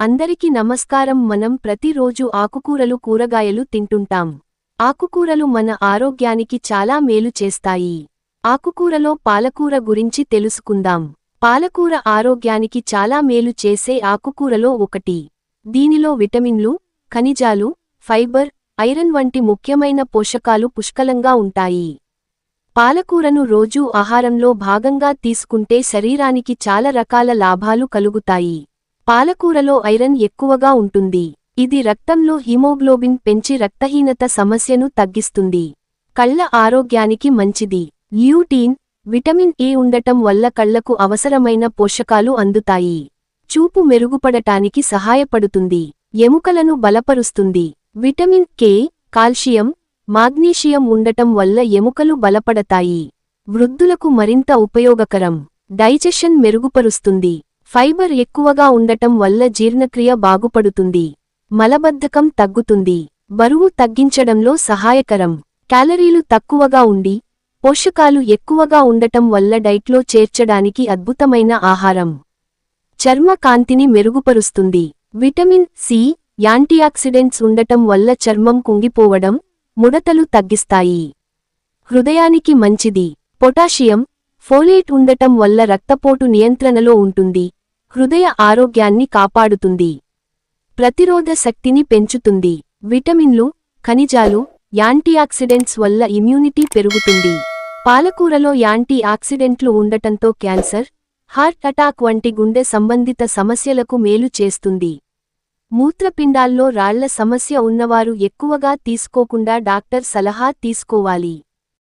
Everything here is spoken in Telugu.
అందరికి నమస్కారం. మనం ప్రతిరోజు ఆకుకూరలు కూరగాయలు తింటుంటాం. ఆకుకూరలు మన ఆరోగ్యానికి చాలా మేలు చేస్తాయి. ఆకుకూరలో పాలకూర గురించి తెలుసుకుందాం. పాలకూర ఆరోగ్యానికి చాలా మేలు చేసే ఆకుకూరలో ఒకటి. దీనిలో విటమిన్లు ఖనిజాలు ఫైబర్ ఐరన్ వంటి ముఖ్యమైన పోషకాలు పుష్కలంగా ఉంటాయి. పాలకూరను రోజూ ఆహారంలో భాగంగా తీసుకుంటే శరీరానికి చాలా రకాల లాభాలు కలుగుతాయి. పాలకూరలో ఐరన్ ఎక్కువగా ఉంటుంది. ఇది రక్తంలో హిమోగ్లోబిన్ పెంచి రక్తహీనత సమస్యను తగ్గిస్తుంది. కళ్ళ ఆరోగ్యానికి మంచిది. ల్యూటీన్ విటమిన్ ఏ ఉండటం వల్ల కళ్ళకు అవసరమైన పోషకాలు అందుతాయి. చూపు మెరుగుపడటానికి సహాయపడుతుంది. ఎముకలను బలపరుస్తుంది. విటమిన్ కే కాల్షియం మాగ్నీషియం ఉండటం వల్ల ఎముకలు బలపడతాయి. వృద్ధులకు మరింత ఉపయోగకరం. డైజెషన్ మెరుగుపరుస్తుంది. ఫైబర్ ఎక్కువగా ఉండటం వల్ల జీర్ణక్రియ బాగుపడుతుంది. మలబద్ధకం తగ్గుతుంది. బరువు తగ్గించడంలో సహాయకరం. క్యాలరీలు తక్కువగా ఉండి పోషకాలు ఎక్కువగా ఉండటం వల్ల డైట్లో చేర్చడానికి అద్భుతమైన ఆహారం. చర్మ కాంతిని మెరుగుపరుస్తుంది. విటమిన్ సి యాంటీఆక్సిడెంట్స్ ఉండటం వల్ల చర్మం కుంగిపోవడం ముడతలు తగ్గిస్తాయి. హృదయానికి మంచిది. పొటాషియం ఫోలేట్ ఉండటం వల్ల రక్తపోటు నియంత్రణలో ఉంటుంది. హృదయ ఆరోగ్యాన్ని కాపాడుతుంది. ప్రతిరోధ శక్తిని పెంచుతుంది. విటమిన్లు ఖనిజాలు యాంటీఆక్సిడెంట్స్ వల్ల ఇమ్యూనిటీ పెరుగుతుంది. పాలకూరలో యాంటీ ఆక్సిడెంట్లు ఉండటంతో క్యాన్సర్ హార్ట్ అటాక్ వంటి గుండె సంబంధిత సమస్యలకు మేలు చేస్తుంది. మూత్రపిండాల్లో రాళ్ళ సమస్య ఉన్నవారు ఎక్కువగా తీసుకోకుండా డాక్టర్ సలహా తీసుకోవాలి.